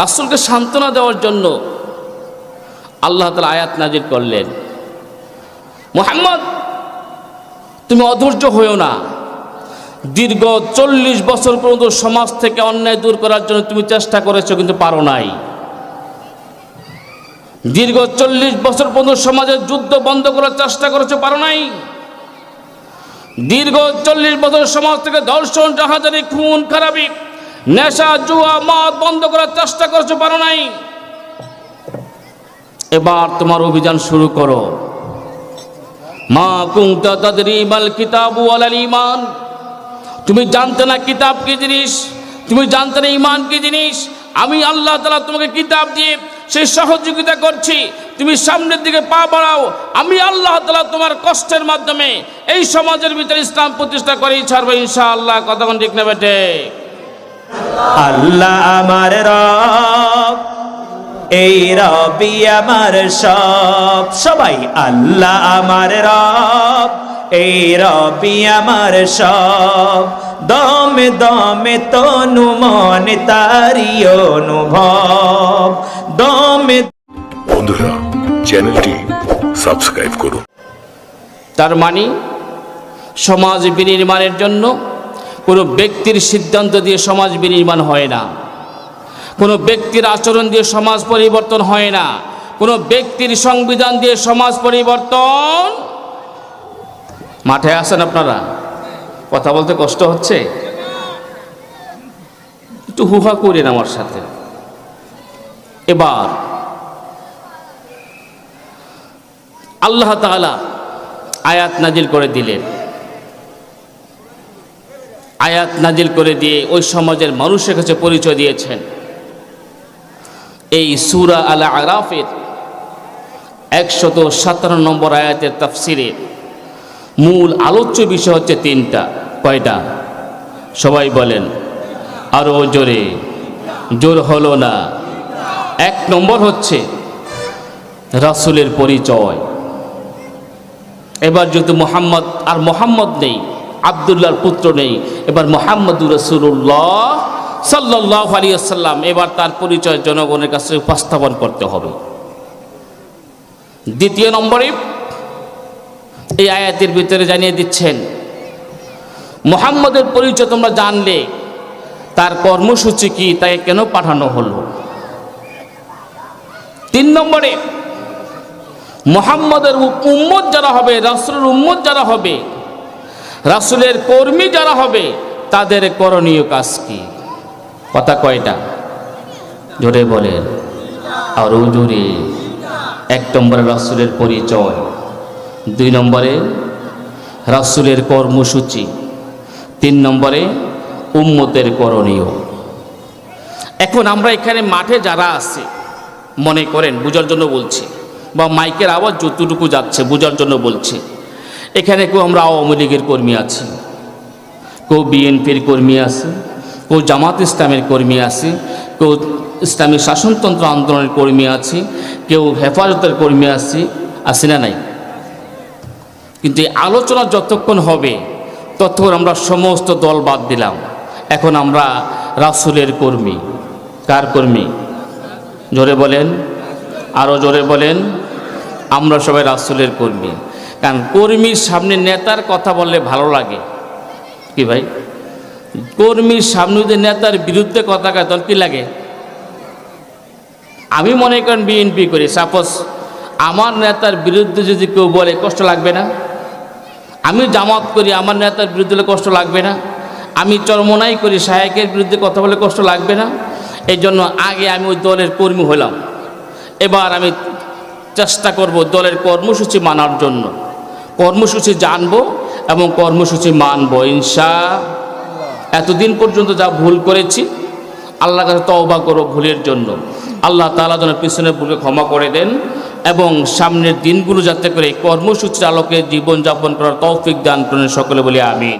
রাসূলকে সান্ত্বনা দেওয়ার জন্য আল্লাহ তালা আয়াত নাজির করলেন। মোহাম্মদ, তুমি অধৈর্য হয়েও না। দীর্ঘ চল্লিশ বছর পর্যন্ত সমাজ থেকে অন্যায় দূর করার জন্য তুমি চেষ্টা করেছ, কিন্তু পারো নাই। দীর্ঘ চল্লিশ বছর পর্যন্ত সমাজের যুদ্ধ বন্ধ করার চেষ্টা করেছ, পারো নাই। দীর্ঘ চল্লিশ বছর সমাজ থেকে ধর্ষণ, জাহাজারি, খুন, খারাপি নেশা, জুয়া, মদ বন্ধ করার চেষ্টা করেছ, পারো নাই? এবার তোমার অভিযান শুরু করো। মা কুংতা তাদরি মাল কিতাবু আলাল ইমান তুমি জানতে না কিতাব কি জিনিস? তুমি জানতে না ইমান কি জিনিস? আমি আল্লাহ তালা তোমাকে কিতাব দিয়ে সেই সহযোগিতা করছি। তুমি সামনের দিকে পা বাড়াও। আমি আল্লাহ তালা তোমার কষ্টের মাধ্যমে এই সমাজের ভিতরে ইসলাম প্রতিষ্ঠা করেই ছাড়বো ইনশাআল্লাহ। কতক্ষণ ঠিক না বেটে আল্লাহ আমার রব এই রবি আমার সব। সবাই আল্লাহ আমার রব এই রবি আমার সব। দমে দমে তনু মনে তারি অনুভব। দমে বন্ধুরা চ্যানেলটি সাবস্ক্রাইব করুন। তার মানে সমাজ বিনির্মাণের জন্য কোনো ব্যক্তির সিদ্ধান্ত দিয়ে সমাজ বিনির্মাণ হয় না। কোনো ব্যক্তির আচরণ দিয়ে সমাজ পরিবর্তন হয় না। কোনো ব্যক্তির সংবিধান দিয়ে সমাজ পরিবর্তন মাঠে আসেন আপনারা? কথা বলতে কষ্ট হচ্ছে? একটু হুহা করেন আমার সাথে। এবার, আল্লাহ তাআলা আয়াত নাজিল করে দিলেন। আয়াত নাজিল করে দিয়ে ওই সমাজের মানুষের কাছে পরিচয় দিয়েছেন। এই সুরা আলা আরাফের একশত সাতান্ন নম্বর আয়াতের তাফসিরের মূল আলোচ্য বিষয় হচ্ছে তিনটা। কয়টা? সবাই বলেন আরও জোরে, জোর হলো না। এক নম্বর হচ্ছে রাসূলের পরিচয়। এবার যেহেতু মোহাম্মদ আর মোহাম্মদ নেই আবদুল্লাহর পুত্র নেই। এবার মোহাম্মদুর রসুল্লাহ সাল্লাহ আলিয়াল্লাম এবার তার পরিচয় জনগণের কাছে উপস্থাপন করতে হবে। দ্বিতীয় নম্বরে এই আয়াতের ভিতরে জানিয়ে দিচ্ছেন, মোহাম্মদের পরিচয় তোমরা জানলে, তার কর্মসূচি কি, তাকে কেন পাঠানো হলো? তিন নম্বরে, মোহাম্মদের উম্মত যারা হবে, রাসুলের উম্মত যারা হবে রাসুলের কর্মী যারা হবে, তাদের করণীয় কাজ কি? কথা কয়টা? জোরে বলেন। আর জোরে এক নম্বরে রাসুলের পরিচয়, দুই নম্বরে রাসুলের কর্মসূচি, তিন নম্বরে উম্মতের করণীয়। এখন আমরা এখানে মাঠে যারা আছে, মনে করেন, বুঝার জন্য বলছি, বা মাইকের আওয়াজ যতটুকু যাচ্ছে, বোঝার জন্য বলছি এখানে কেউ আমরা আওয়ামী লীগের কর্মী আছি, কেউ বিএনপির কর্মী আছে, কেউ জামাত ইসলামের কর্মী আছে, কেউ ইসলামী শাসনতন্ত্র আন্দোলনের কর্মী আছে, কেউ হেফাজতের কর্মী আছে আছে না নাই? কিন্তু এই আলোচনা যতক্ষণ হবে, ততক্ষণ আমরা সমস্ত দল বাদ দিলাম। এখন আমরা রাসুলের কর্মী। কার কর্মী? জোরে বলেন। আরও জোরে বলেন। আমরা সবাই রাসুলের কর্মী। কারণ কর্মীর সামনে নেতার কথা বললে ভালো লাগে। কি ভাই? কর্মীর সামনে যদি নেতার বিরুদ্ধে কথা কয় তখন কী লাগে? আমি মনে করেন বিএনপি করি। সাপোজ আমার নেতার বিরুদ্ধে যদি কেউ বলে, কষ্ট লাগবে না? আমি জামাত করি, আমার নেতার বিরুদ্ধে কষ্ট লাগবে না? আমি চরমনাই করি সাহেকের বিরুদ্ধে কথা বলে কষ্ট লাগবে না? এই জন্য আগে আমি ওই দলের কর্মী হলাম। এবার আমি চেষ্টা করব দলের কর্মসূচি মানার জন্য। কর্মসূচি জানব এবং কর্মসূচি মানব ইনশা এতদিন পর্যন্ত যা ভুল করেছি আল্লাহ কাছে তওবা করো ভুলের জন্য। আল্লাহ তালা যেন পিছনের ভুলকে ক্ষমা করে দেন এবং সামনের দিনগুলো যাতে করে কর্মসূচির আলোকে জীবনযাপন করার তৌফিক দান করেন সকলে বলি আমি